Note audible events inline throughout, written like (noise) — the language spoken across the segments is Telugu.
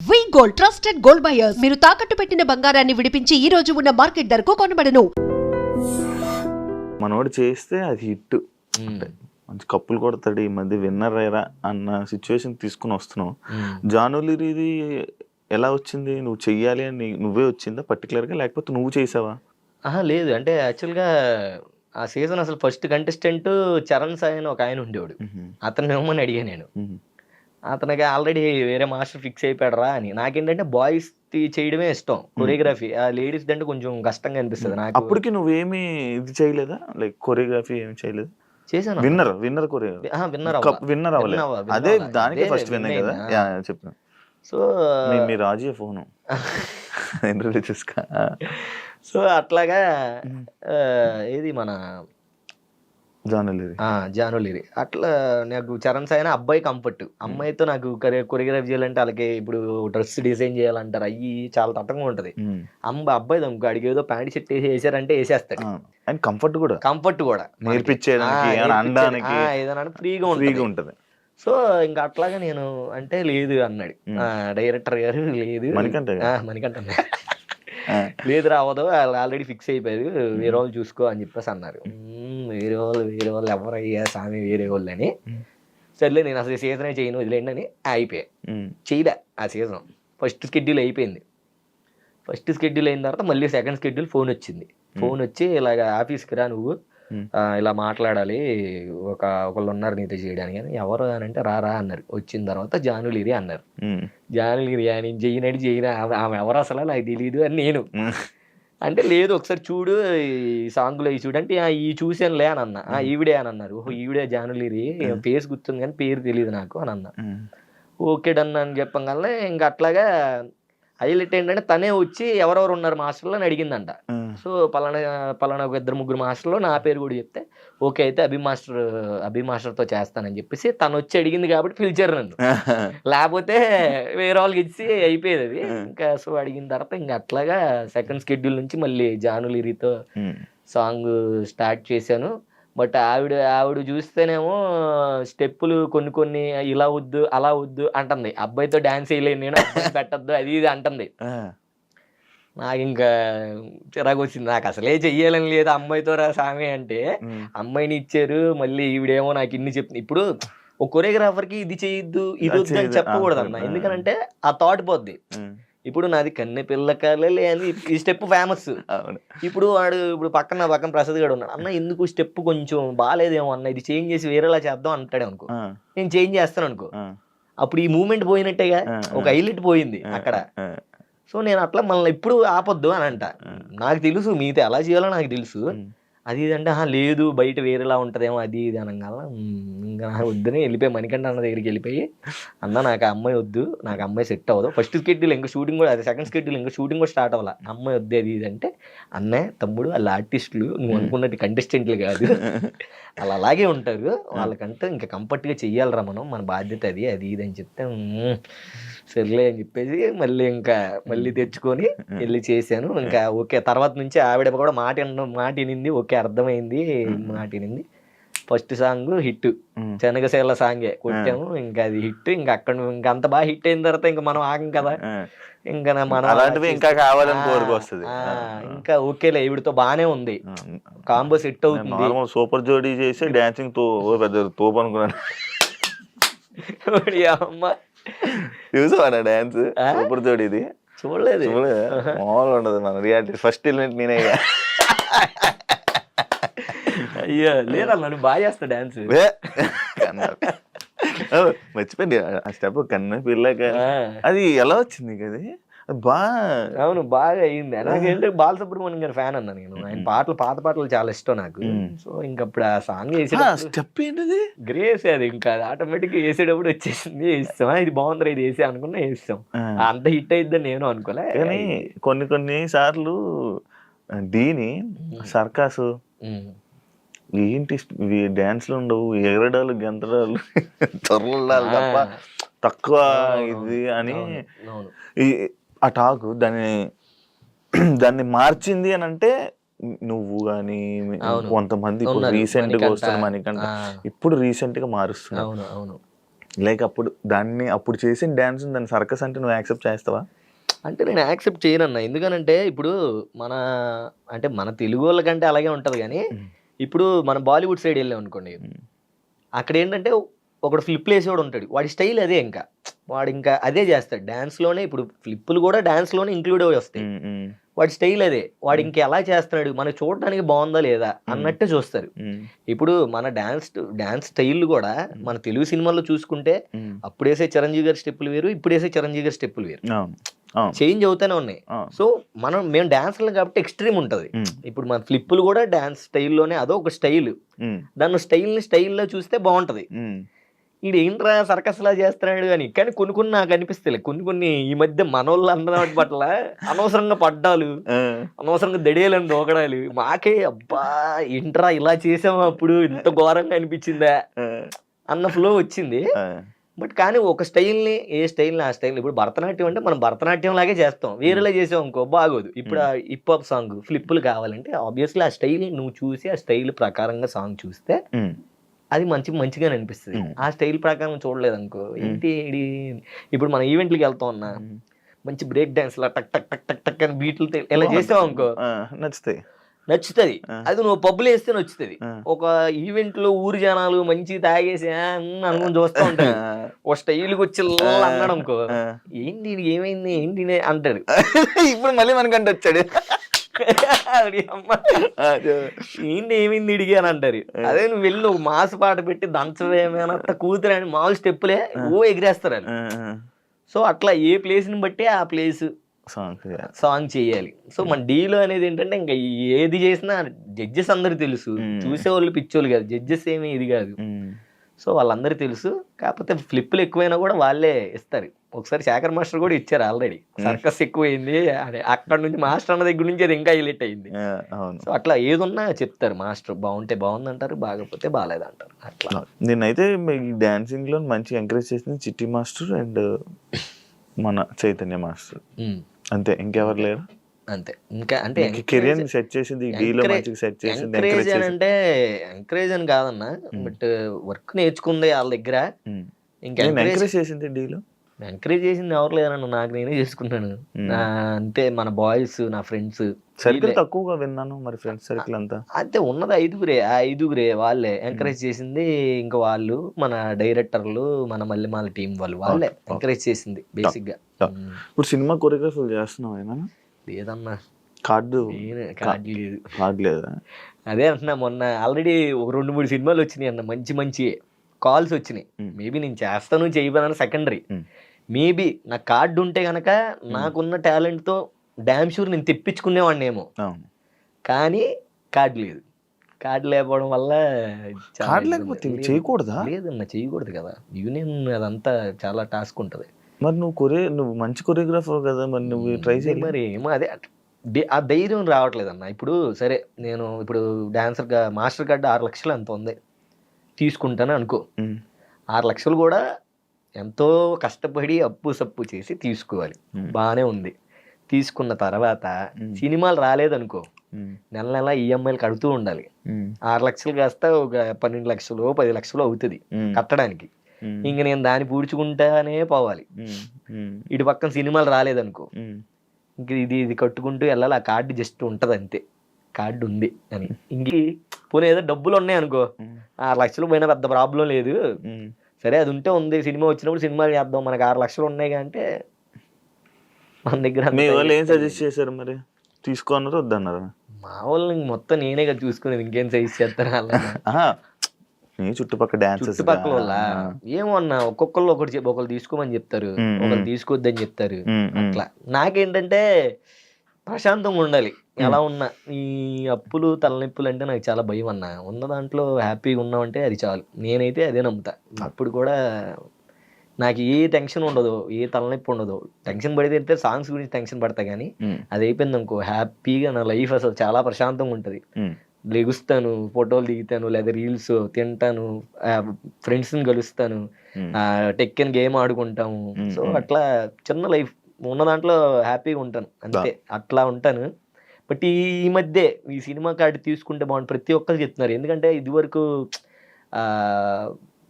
V gold trusted gold buyers మీరు తాకట్టు పెట్టిన బంగారాన్ని విడిపించి ఈ రోజు ఉన్న మార్కెట్ ధరకు కొనబడను. మనోడు చేస్తే అది హిట్. మంచి కప్పులు కొడతాడు ఈ మధ్య విన్నర్ అయ్యారా అన్న సిచ్యువేషన్ తీసుకుని వస్తున్నావు జానులిరిది ఎలా వచ్చింది? నువ్వు చెయ్యాలి అని నువ్వే వచ్చిందా? పర్టికులర్గా లేకపోతే నువ్వు చేసావా? ఆహా లేదు. అంటే యాక్చువల్గా ఆ సీజన్ అసలు ఫస్ట్ కంటెస్టెంట్ చరణ్ సాయి అని ఒక ఆయన ఉండేవాడు. అతను ఏమని అడిగా నేను. అతనికి ఆల్రెడీ వేరే మాస్టర్ ఫిక్స్ అయిపోయాడరా అని. నాకేంటంటే బాయ్స్ చేయడమే ఇష్టం కొరియోగ్రఫీ ఆ లేడీస్ అంటే కొంచెం కష్టంగా అనిపిస్తుంది నాకు. అప్పటికి నువ్వేమి ఇది చేయలేదా? లైక్ కొరియోగ్రఫీ ఏమి చేయలేదు? చేశాను. Winner winner choreography winner winner అవ్వలేదు. అదే. దానికి ఫస్ట్ win విన్ కదా. అయినా. యా, చెప్పు. సో మీ- మీ రాజీ ఫోను. (laughs) ఇంటర్వ్యూ చూసుకో. సో అట్లాగా ఏది మన జానులిరి. అట్లా నాకు చరణ్ సాయిన అబ్బాయి కంఫర్ట్. అమ్మాయితో నాకు కొరియోగ్రఫీ చేయాలంటే వాళ్ళకి ఇప్పుడు డ్రెస్ డిజైన్ చేయాలంటారు అయ్యి చాలా తట్టంగా ఉంటది. అమ్మ అబ్బాయి దమ్ముకు అడిగి ఏదో ప్యాంట్ షర్ట్ వేసి వేసారంటే వేసేస్తాడు. అండ్ కంఫర్ట్ కూడా. కంఫర్ట్ కూడా. నేర్పించేదానికి, ఏదైనా ఫ్రీగా ఫ్రీగా ఉంటుంది. ఉంటది సో ఇంకా అట్లాగా నేను అంటే లేదు అన్నాడు. డైరెక్టర్ గారు లేదు. మణికంఠ మణికంఠ అన్నాడు. లేదు రావదు ఆల్రెడీ ఫిక్స్ అయిపోయారు. వేరే వాళ్ళు చూసుకో అని చెప్పేసి అన్నారు. "మ్మ్, వేరే వాళ్ళు వేరే వాళ్ళు ఎవరయ్యా స్వామి వేరే వాళ్ళు అని. సర్లే నేను అసలు సీజనే చేయను వదిలేండి అని అయిపోయా ఉమ్, చేయలే ఆ సీజన్ ఫస్ట్ స్కెడ్యూల్ అయిపోయింది. ఫస్ట్ స్కెడ్యూల్ అయిన తర్వాత మళ్ళీ సెకండ్ స్కెడ్యూల్ ఫోన్ వచ్చింది. ఫోన్ వచ్చి ఇలాగ ఆఫీస్కి రా నువ్వు. ఇలా మాట్లాడాలి ఒక ఒకళ్ళు ఉన్నారు నీతో చేయడానికి అని. ఎవరు అని అంటే రా రా అన్నారు. వచ్చిన తర్వాత జానులిరి అన్నారు. జానులిరి అని చెయ్యనడి చెయ్యన ఆమె ఎవరు అసలు? నాకు తెలియదు అని నేను. అంటే లేదు ఒకసారి చూడు ఈ సాంగ్లో ఈ చూడు అంటే "ఆ, ఈ చూసానులే అని అన్న. "ఆ, ఈవిడే అని అన్నారు. ఓహో ఈవిడే జానులిరి ఫేస్ గుర్తుంది కానీ పేరు తెలియదు నాకు అని అన్న. ఉమ్, ఓకే డన్ అని చెప్పంగానే ఇంకా అట్లాగా హైలైట్ ఏంటంటే తనే వచ్చి ఎవరెవరు ఉన్నారు మాస్టర్లో అని అడిగిందంట. సో పలానా పలానా ఒక ఇద్దరు ముగ్గురు మాస్టర్లో నా పేరు కూడా చెప్తే ఓకే అయితే అభి మాస్టర్ అభి మాస్టర్తో చేస్తానని చెప్పేసి తను వచ్చి అడిగింది కాబట్టి పిలిచారు నన్ను. (laughs) లేకపోతే వేరే వాళ్ళకి ఇచ్చి (laughs) అయిపోయేది అది. ఇంకా సో అడిగిన తర్వాత ఇంకా అట్లాగా సెకండ్ షెడ్యూల్ నుంచి మళ్ళీ జానులిరితో ఉమ్, సాంగ్ స్టార్ట్ చేశాను. బట్ ఆవిడ ఆవిడ చూస్తేనేమో స్టెప్పులు కొన్ని కొన్ని ఇలా వద్దు అలా వద్దు అంటుంది. అబ్బాయితో డాన్స్ వేయలేను నేను పెట్టద్దు అది ఇది అంటుంది. నాకు ఇంకా చిరాకు వచ్చింది నాకు అసలే చెయ్యాలని లేదు అమ్మాయితో రా సామి అంటే అమ్మాయిని ఇచ్చారు మళ్ళీ ఈవిడేమో నాకు ఇన్ని చెప్తుంది ఇప్పుడు ఒక కొరియోగ్రాఫర్కి ఇది చేయొద్దు ఇది వద్దు అని. చెప్పకూడదు అన్న. ఎందుకంటే ఆ. థాట్ పోద్ది. ఇప్పుడు నాది కన్నె పిల్ల కలలే అని ఈ స్టెప్ ఫేమస్ ఇప్పుడు వాడు ఇప్పుడు పక్కన పక్కన ప్రసాద్ గారు ఉన్నాడు. అన్న ఎందుకు స్టెప్ కొంచెం బాగాలేదేమో అన్న ఇది చేంజ్ చేసి వేరేలా చేద్దాం అంటాడు అనుకో. నేను చేంజ్ చేస్తాను అనుకో. అప్పుడు ఈ మూమెంట్ పోయినట్టేగా ఒక హైలైట్ పోయింది అక్కడ. సో నేను అట్లా మనల్ని ఎప్పుడు ఆపొద్దు అని అంట. నాకు తెలుసు మీతో ఎలా చేయాలో నాకు తెలుసు. అది ఇది అంటే "ఆహా, లేదు బయట వేరేలా ఉంటదేమో అది ఇది అనగాల ఇంకా నాకు వద్దని వెళ్ళిపోయి మణికంఠ అన్న దగ్గరికి వెళ్ళిపోయి అన్న నాకు అమ్మాయి వద్దు నాకు అమ్మాయి సెట్ అవ్వదు. ఫస్ట్ స్కెడ్యూల్ ఇంకా షూటింగ్ కూడా అది సెకండ్ స్కెడ్యూల్ ఇంకా షూటింగ్ కూడా స్టార్ట్ అవ్వాలి. అమ్మాయి వద్దు అది ఇది అంటే అన్నయ్య తమ్ముడు వాళ్ళ ఆర్టిస్టులు నువ్వు అనుకున్నట్టు కంటెస్టెంట్లు కాదు. (laughs) వాళ్ళు అలాగే ఉంటారు. వాళ్ళకంటే ఇంకా కంఫర్ట్గా చెయ్యాలిరా మనం మన బాధ్యత అది అది ఇది అని చెప్తే "మ్మ్, సర్లే అని చెప్పేసి మళ్ళీ ఇంకా మళ్ళీ తెచ్చుకొని వెళ్ళి చేశాను. ఇంకా ఓకే తర్వాత నుంచి ఆవిడ కూడా మాట మాట వినింది ఓకే అర్థమైంది మాట వినింది ఫస్ట్ సాంగ్ హిట్. శనగశీల సాంగే కొట్టాము ఇంకా అది హిట్. ఇంకా అక్కడ ఇంకా అంత బాగా హిట్ అయిన తర్వాత ఇంకా మనం ఆగం కదా. ఇంకా మనం అలా అలాంటివి ఇంకా కావాలని ఆ, కోరిక వస్తుంది ఆ, ఇంకా ఓకేలే ఈవిడతో బానే ఉంది. కాంబో సెట్ అవుతుంది. సూపర్ జోడీ చేసి డాన్సింగ్తో పెద్ద తోపు అనుకున్నాను. అమ్మ. చూసావా డాన్స్? సూపర్ జోడీది. చూడలేదు. చూడలే మామూలుగా ఉండదు మన రియాలిటీ. ఫస్ట్ ఎలిమెంట్ నేనే. (laughs) అయ్యో లేదా నన్ను బాగా చేస్తా డాన్స్ మర్చిపోయింది ఆ స్టెప్ కన్నా పిల్లక అది ఎలా వచ్చింది నీకు అది అది బా అవును బాగా అయింది నాకేంటే బాలసుబ్రహ్మణ్యం గారి ఫ్యాన్ అన్నా నేను ఆయన పాటలు పాత పాటలు చాలా ఇష్టం నాకు. సో ఇంక అప్పుడు ఆ సాంగ్ వేసేటప్పుడు స్టెప్ ఏంటిది గ్రేస్ అది ఇంకా ఆటోమేటిక్ వేసేటప్పుడు వచ్చేసింది ఇస్తాం ఇది బాగుంది ఇది వేసే అనుకున్నా వేస్తాం అంత హిట్ అయిద్దని నేను అనుకోలే కానీ కొన్ని కొన్ని సార్లు డీని సర్కాసు. ఏంటి డాన్స్లు ఉండవు ఎగరడాలు గెంతడాలు తొరలాలు తప్ప తక్కువ ఇది అని ఆ టాక్ దాన్ని (clears throat) దాన్ని మార్చింది అని అంటే నువ్వు కానీ. కొంతమంది ఇప్పుడు ఉన్నారు. రీసెంట్గా మణికంఠ. వస్తున్న మనకంట ఇప్పుడు రీసెంట్గా మారుస్తున్నారు అవును అవును లేక అప్పుడు దాన్ని అప్పుడు చేసిన డాన్స్ దాని సర్కస్ అంటే నువ్వు యాక్సెప్ట్ చేస్తావా అంటే నేను యాక్సెప్ట్ చేయనన్నా ఎందుకనంటే ఇప్పుడు మన అంటే మన తెలుగు వాళ్ళకంటే అలాగే ఉంటుంది కానీ. ఇప్పుడు మన బాలీవుడ్ సైడ్ వెళ్ళాం అనుకోండి. అక్కడ ఏంటంటే ఒకడు ఫ్లిప్ వేసేవాడు ఉంటాడు. వాడి స్టైల్ అదే ఇంకా. వాడు ఇంకా అదే చేస్తాడు. డాన్స్లోనే ఇప్పుడు ఫ్లిప్పులు కూడా డాన్స్లోనే ఇంక్లూడ్ అయి వస్తాయి. వాడి స్టైల్ అదే. వాడు. ఇంకా ఎలా చేస్తున్నాడు? మనకు చూడడానికి బాగుందా లేదా అన్నట్టే చూస్తారు. ఇప్పుడు మన డాన్స్ డాన్స్ స్టైల్ కూడా మన తెలుగు సినిమాల్లో చూసుకుంటే ఉమ్. అప్పుడు వేసే చిరంజీవి గారి స్టెప్పులు వేరు ఇప్పుడు వేసే చిరంజీవి గారి స్టెప్పులు వేరు. చేంజ్ అవుతానే ఉన్నాయి. సో మనం మేము డాన్స్లు కాబట్టి ఎక్స్ట్రీమ్ ఉంటుంది. ఇప్పుడు మన ఫ్లిప్పులు కూడా డాన్స్ స్టైల్లోనే అదో ఒక స్టైల్. దాన్ని స్టైల్ని స్టైల్లో చూస్తే బాగుంటుంది. ఈడు ఏంట్రా సర్కస్ లా చేస్తున్నాడు అని. కానీ కొన్ని కొన్ని నాకు అనిపిస్తాయి కొన్ని కొన్ని ఈ మధ్య మనోళ్ళు అందరం పట్ల అనవసరంగా పడ్డాలు అనవసరంగా దడేలని దూకడాలు. మాకే అబ్బా ఏంట్రా ఇలా చేసాము అప్పుడు? ఇంత ఘోరంగా అనిపించిందా? అన్న ఫ్లో వచ్చింది. బట్ కానీ ఒక స్టైల్ని ఏ స్టైల్ని ఆ స్టైల్ ఇప్పుడు భరతనాట్యం అంటే మనం భరతనాట్యం లాగే చేస్తాం. వేరేలా చేసాం అనుకో బాగోదు. ఇప్పుడు ఆ హిప్ హాప్ సాంగ్ ఫ్లిప్పులు కావాలంటే ఆబ్వియస్లీ ఆ స్టైల్ నువ్వు చూసి ఆ స్టైల్ ప్రకారంగా సాంగ్ చూస్తే అది మంచి మంచిగానే అనిపిస్తుంది. ఆ స్టైల్ ప్రకారం చూడలేదు అనుకో ఏంటి ఇప్పుడు మన ఈవెంట్లకి వెళ్తాం అన్న ఉమ్. మంచి బ్రేక్ డాన్స్ లా టక్ టక్ టక్ టక్ టక్ అని బీట్లు ఇలా చేసావు అనుకో నచ్చుతాయి. నచ్చుతుంది. అది నువ్వు పబ్బులు వేస్తే నచ్చుతుంది. ఒక ఈవెంట్లో ఊరు జనాలు మంచి తాగేసి అనుకుని చూస్తూ ఉంటారు. ఓ స్టైల్కి వచ్చి అన్నాడు అనుకో. ఏంటి ఏమైంది ఏంటి అంటాడు. (laughs) ఇప్పుడు మళ్ళీ మనకంటే వచ్చాడు. ఏంటి ఏమైంది ఇడిగి అని అంటారు. అదే నువ్వు వెళ్ళి ఒక మాస్ పాట పెట్టి దంచవేమేనంత కూతురు అని మామూలు స్టెప్పులే ఓ ఎగిరేస్తారు వాళ్ళు సో అట్లా ఏ ప్లేస్ని బట్టి ఆ ప్లేస్ సాంగ్ సాంగ్ చేయాలి. సో మన డీలో అనేది ఏంటంటే ఇంకా ఏది చేసినా జడ్జెస్ అందరు తెలుసు. చూసేవాళ్ళు పిచ్చోళ్ళు కాదు. జడ్జెస్ ఏమీ ఇది కాదు. సో వాళ్ళందరూ తెలుసు. కాకపోతే ఫ్లిప్పులు ఎక్కువైనా కూడా వాళ్ళే ఇస్తారు. ఒకసారి శేఖర్ మాస్టర్ కూడా ఇచ్చారు ఆల్రెడీ. సర్కస్ ఎక్కువైంది. అదే అక్కడ నుంచి మాస్టర్ అన్న దగ్గర నుంచి అది ఇంకా హైలైట్ అయింది. అవును. సో అట్లా ఏదున్నా చెప్తారు మాస్టర్. బాగుంటే బాగుంది అంటారు బాగపోతే బాగాలేదు అంటారు అట్లా నేనైతే డాన్సింగ్లో మంచిగా ఎంకరేజ్ చేసింది చిట్టి మాస్టర్ అండ్ మన చైతన్య మాస్టర్. అంతే ఇంకెవరు లేరు? అంతే ఇంకా అంటే కెరియర్ సెట్ చేసింది డీలో మంచిగా సెట్ చేసింది ఎంకరేజ్ అని అంటే ఎంకరేజ్ అని కాదన్న బట్ వర్క్ నేర్చుకుంది వాళ్ళ దగ్గర. ఇంకా ఎంకరేజ్ చేసింది డీలో? ఎంకరేజ్ చేసింది ఎవరు లేదన్న నాకు నేనే చేసుకున్నాను అంతే మన బాయ్స్ నా ఫ్రెండ్స్ సర్కిల్ తక్కువగా విన్నాను మరి ఫ్రెండ్స్ సర్కిల్ అంతా. అంతే ఉన్నది ఐదుగురే ఆ ఐదుగురే వాళ్ళే. ఎంకరేజ్ చేసింది ఇంకా వాళ్ళు మన డైరెక్టర్లు మన మల్లెమాల టీం వాళ్ళు వాళ్ళే. ఎంకరేజ్ చేసింది బేసిక్గా. ఇప్పుడు సినిమా కొరియోగ్రఫీ చేస్తున్నావు అయినా లేదన్నా. కార్డు. నేను కార్డు లేదు. కార్డు లేదా? అదే అంటున్నా మొన్న ఆల్రెడీ ఒక రెండు మూడు సినిమాలు వచ్చినాయి అన్న మంచి మంచి. కాల్స్ వచ్చినాయి. మేబీ నేను చేస్తాను చేయబోదని సెకండరీ. మేబీ నా కార్డు ఉంటే గనక నాకున్న talent తో డ్యామ్ షూర్ నేను తెప్పించుకునేవాడిని ఏమో కానీ కార్డు లేదు. కార్డు లేకపోవడం వల్ల కార్డు. లేకపోతే. చేయకూడదా? లేదన్న చేయకూడదు కదా. యూనియన్ అదంతా చాలా టాస్క్ ఉంటది. మరి నువ్వు కొరియో నువ్వు మంచి కొరియోగ్రాఫర్ కదా మరి నువ్వు ట్రై చేయాలి మరి ఏమో అదే. ఆ ధైర్యం రావట్లేదు అన్న ఇప్పుడు సరే నేను ఇప్పుడు డాన్సర్గా మాస్టర్ కార్డు ఆరు లక్షలు ఎంత ఉంది తీసుకుంటాను అనుకో. ఆరు లక్షలు కూడా ఎంతో కష్టపడి అప్పు సప్పు చేసి తీసుకోవాలి. బాగానే ఉంది. తీసుకున్న తర్వాత. సినిమాలు రాలేదనుకో నెల నెల ఈఎంఐలు కడుతూ ఉండాలి. ఆరు లక్షలు కాస్త ఒక పన్నెండు లక్షలు పది లక్షలు అవుతుంది కట్టడానికి. ఇంక నేను దాన్ని పూడ్చుకుంటానే పోవాలి. ఇటు పక్కన సినిమాలు రాలేదనుకో ఇంక ఇది ఇది కట్టుకుంటూ వెళ్ళాలి. ఆ కార్డు జస్ట్ ఉంటుంది అంతే కార్డు ఉంది అని. ఇంక పోనీ ఏదో డబ్బులు ఉన్నాయి అనుకో ఆరు లక్షలు పోయినా పెద్ద ప్రాబ్లం లేదు. సరే అది ఉంటే ఉంది. సినిమా వచ్చినప్పుడు సినిమాలు చేద్దాం. మనకు ఆరు లక్షలు ఉన్నాయి అంటే మన దగ్గర అంత మీ వాళ్ళు ఏం. సజెస్ట్ చేశారు మరి? తీసుకో అన్నారు వద్దన్నారు? మా వాళ్ళని మొత్తం నేనే కదా చూసుకునేది. ఇంకేం సైజ్ చేస్తారు వాళ్ళని. (laughs) చుట్టుపక్కల డాన్సెస్ చుట్టుపక్కల వాళ్ళ? ఏమో అన్న ఒక్కొక్కళ్ళు ఒకటి చెప్పి ఒకళ్ళు తీసుకోమని చెప్తారు. ఒకళ్ళు. తీసుకోవద్దని చెప్తారు. అట్లా. నాకేంటంటే ప్రశాంతంగా ఉండాలి. ఎలా ఉన్నా ఈ అప్పులు తలనొప్పులు అంటే నాకు చాలా భయం అన్న. ఉన్న దాంట్లో హ్యాపీగా ఉన్నామంటే అది చాలు. నేనైతే అదే నమ్ముతా. అప్పుడు కూడా నాకు ఏ టెన్షన్ ఉండదు ఏ తలనొప్పి ఉండదు. టెన్షన్ పడితే సాంగ్స్ గురించి టెన్షన్ పడతా కానీ అది అయిపోయింది అనుకో. హ్యాపీగా నా లైఫ్ అసలు చాలా ప్రశాంతంగా ఉంటుంది. లెగుస్తాను ఫోటోలు దిగుతాను లేదా రీల్స్ తింటాను ఫ్రెండ్స్ని కలుస్తాను టెక్కన్ గేమ్ ఆడుకుంటాము. సో. అట్లా చిన్న లైఫ్ ఉన్న దాంట్లో హ్యాపీగా ఉంటాను. అంతే. అట్లా ఉంటాను. బట్ ఈ మధ్య ఈ సినిమా కార్డు తీసుకుంటే బాగుంది ప్రతి ఒక్కరు చెప్తున్నారు. ఎందుకంటే ఇది వరకు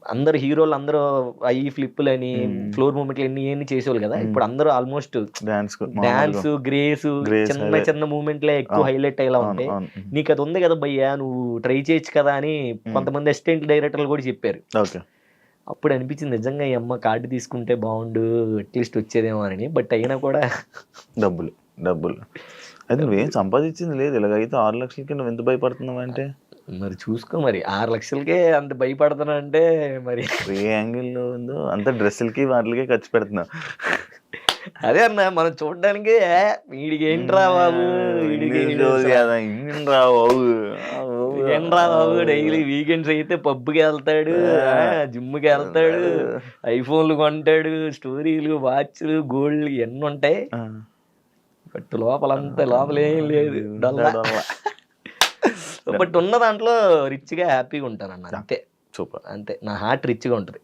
అందరు హీరోలు అందరూ అయ్యి ఫ్లిప్పులు అని. ఫ్లోర్ మూమెంట్లు ఎన్ని ఎన్ని చేసేవాళ్ళు కదా. ఇప్పుడు అందరూ ఆల్మోస్ట్ డాన్స్ డాన్స్ గ్రేస్ చిన్న. చిన్న మూమెంట్లే ఎక్కువ. హైలైట్ అయ్యేలా ఉంటాయి. నీకు అది ఉంది కదా భయ్యా నువ్వు ట్రై చేయొచ్చు కదా అని కొంతమంది అసిస్టెంట్ డైరెక్టర్లు కూడా చెప్పారు. అప్పుడు అనిపించింది నిజంగా ఈ అమ్మ కార్డు తీసుకుంటే బాగుండు అట్లీస్ట్ వచ్చేదేమో అని. బట్ అయినా కూడా డబ్బులు డబ్బులు. అయితే నువ్వేం సంపాదించింది లేదు. ఇలాగైతే ఆరు లక్షలకి నువ్వు ఎంత భయపడుతున్నావు అంటే? మరి చూసుకో మరి. ఆరు లక్షలకే అంత భయపడుతున్నా అంటే మరి ఏ యాంగిల్లో ఉందో? అంత డ్రెస్సులకి వాటికి ఖర్చు పెడుతున్నావు. అదే అన్న మనం చూడడానికి "ఏ, వీడికి ఏంట్రా బాబు? వీడికి ఇంగ్లీష్ రోజు కదా, ఇంగ్లీష్ రా బాబు. ఏంట్రా బాబు? డైలీ వీకెండ్స్ అయితే పబ్కి వెళ్తాడు జిమ్కి వెళ్తాడు ఐఫోన్లు కొంటాడు స్టోరీలు వాచ్లు గోల్డ్ ఎన్ని ఉంటాయి. బట్ లోపలంతా లోపల లేదు. (laughs) బట్ ఉన్న దాంట్లో రిచ్గా హ్యాపీగా ఉంటాను అన్న అంతే. సూపర్. అంతే నా హార్ట్ రిచ్గా ఉంటది.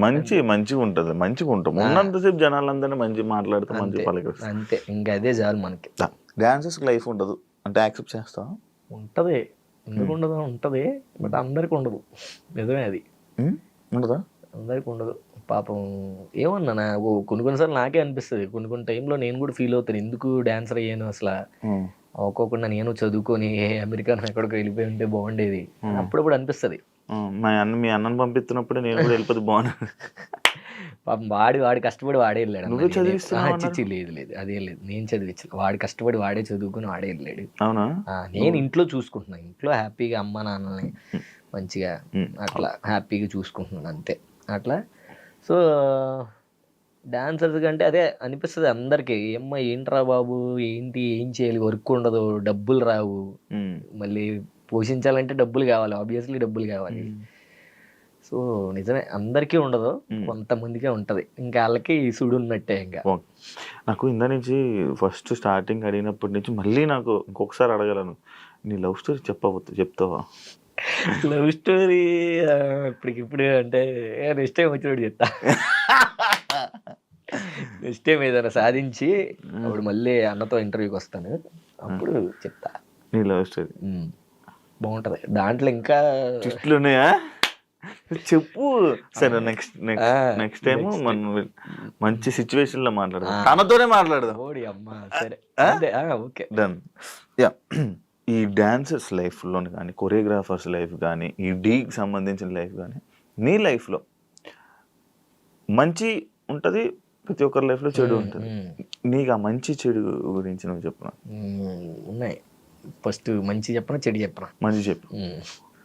మంచి మంచిగా ఉంటది మంచిగా ఉంటాం. ఉన్నంతసేపు జనాలందరినీ మంచి మాట్లాడుతూ మంచి పలకరిస్తాం అంతే. ఇంకా అదే చాలు మనకి. డాన్సెస్ లైఫ్ ఉండదు. అంటే యాక్సెప్ట్ చేస్తావా? ఉంటది. ఎందుకు ఉండదు? ఉంటది. బట్ అందరికి ఉండదు. నిజమే అది? ఉండదా? అందరికి ఉండదు. పాపం ఏమన్నా ఓ కొన్ని కొన్నిసార్లు నాకే అనిపిస్తుంది. కొన్ని కొన్ని టైంలో నేను కూడా ఫీల్ అవుతాను. ఎందుకు డాన్సర్ అయ్యాను అసలు. ఒక్కొక్కకుండా నేను చదువుకొని ఏ అమెరికా ఎక్కడికి వెళ్ళిపోయి ఉంటే బాగుండేది. అప్పుడప్పుడు అనిపిస్తుంది. ఉమ్. మా అన్న మీ అన్నని పంపిస్తున్నప్పుడే నేను కూడా వెళ్ళిపోతే బాగున్నా (laughs) పాపం వాడి వాడి కష్టపడి వాడే వెళ్ళాడు చిచ్చి లేదు లేదు. అదేం లేదు. నేను చదివించు వాడి కష్టపడి వాడే చదువుకుని వాడే వెళ్ళాడు. అవునా? నేను ఇంట్లో చూసుకుంటున్నాను ఇంట్లో హ్యాపీగా అమ్మ నాన్నల్ని మంచిగా. అట్లా హ్యాపీగా చూసుకుంటున్నాను అంతే. అట్లా సో డాన్సర్స్ కంటే అదే అనిపిస్తుంది అందరికీ. ఏమ్మా ఏంట్రా బాబు? ఏంటి? ఏం చేయాలి? వర్క్ ఉండదు. డబ్బులు రావు. మళ్ళీ పోషించాలంటే డబ్బులు కావాలి. ఆబ్వియస్లీ డబ్బులు కావాలి. సో నిజమే. అందరికీ ఉండదు. కొంతమందికే ఉంటది. ఇంకా వాళ్ళకి ఈ సుడు ఉన్నట్టే ఇంకా. నాకు ఇందా నుంచి ఫస్ట్ స్టార్టింగ్ అడిగినప్పటి నుంచి మళ్ళీ నాకు ఇంకొకసారి అడగలను. నీ లవ్ స్టోరీ చెప్పబోతు చెప్తావా? లవ్ స్టోరీ ఇప్పటికిప్పుడు అంటే నెక్స్ట్ టైం వచ్చినప్పుడు చెప్తా. నెక్స్ట్ టైం ఏదైనా సాధించి అప్పుడు మళ్ళీ అన్నతో ఇంటర్వ్యూకి వస్తాను. అప్పుడు చెప్తా. నీ లవ్ స్టోరీ. బాగుంటది. దాంట్లో ఇంకా ట్విస్ట్లు ఉన్నాయా? చెప్పు. సరే నెక్స్ట్ నెక్స్ట్ నెక్స్ట్ టైం మనం మంచి సిచ్యువేషన్లో మాట్లాడదాం. తనతోనే మాట్లాడదాం. ఓడి అమ్మ సరే. అదే ఓకే. డన్ యా ఈ డాన్సర్స్ లైఫ్లోని కానీ కొరియోగ్రాఫర్స్ లైఫ్ కానీ ఈ డీకి సంబంధించిన లైఫ్ కానీ నీ లైఫ్లో మంచి ఉంటుంది ప్రతి ఒక్కరి లైఫ్లో చెడు ఉంటుంది. నీకు ఆ మంచి చెడు గురించి నువ్వు చెప్పు ఉన్నాయి. ఫస్ట్ మంచి చెప్పనా చెడు చెప్పనా? మంచి చెప్పు.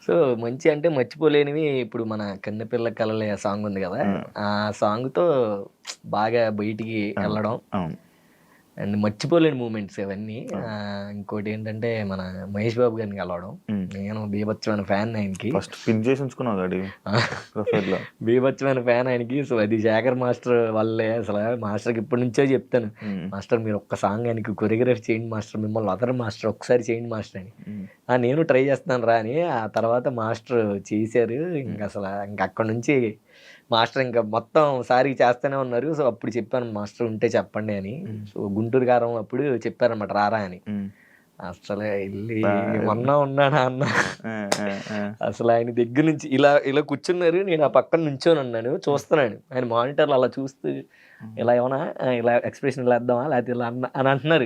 సో మంచి అంటే మర్చిపోలేనివి ఇప్పుడు మన కన్నెపిల్ల కలలే సాంగ్ ఉంది కదా ఆ సాంగ్తో బాగా బయటికి వెళ్ళడం. అండ్ మర్చిపోలేని మూమెంట్స్ అవన్నీ ఇంకోటి ఏంటంటే మన మహేష్ బాబు గారిని కలవడం. నేను బీభత్సమైన ఫ్యాన్ ఆయనకి. ఫస్ట్ పిన్ చేసి ఉంచుకున్నావు బీభత్సమైన ఫ్యాన్ ఆయనకి. సో అది శేఖర్ మాస్టర్ వల్లే అసలు మాస్టర్కి ఇప్పటి నుంచో చెప్తాను. మాస్టర్ మీరు ఒక్క సాంగ్ ఆయనకి కొరియోగ్రఫీ చేయండి మాస్టర్. మిమ్మల్ని అదర్ మాస్టర్ ఒకసారి చేయండి మాస్టర్ అని. నేను ట్రై చేస్తున్నాను రా అని ఆ తర్వాత మాస్టర్ చేశారు. ఇంకా అసలు ఇంకా అక్కడ నుంచి మాస్టర్ ఇంకా మొత్తం సారి చేస్తూనే ఉన్నారు. సో అప్పుడు చెప్పాను మాస్టర్ ఉంటే చెప్పండి అని. సో గుంటూరు కారం అప్పుడు చెప్పారన్నమాట రారా అని. అసలు వెళ్ళి మొన్న ఉన్నానా అన్న. అసలు ఆయన దగ్గర నుంచి ఇలా ఇలా కూర్చున్నారు. నేను ఆ పక్కన నుంచొని ఉన్నాను చూస్తున్నాను. ఆయన మానిటర్లు అలా చూస్తూ ఇలా ఏమన్నా ఇలా ఎక్స్ప్రెషన్ ఇలా వేద్దామా? లేకపోతే ఇలా అన్న అని అంటున్నారు.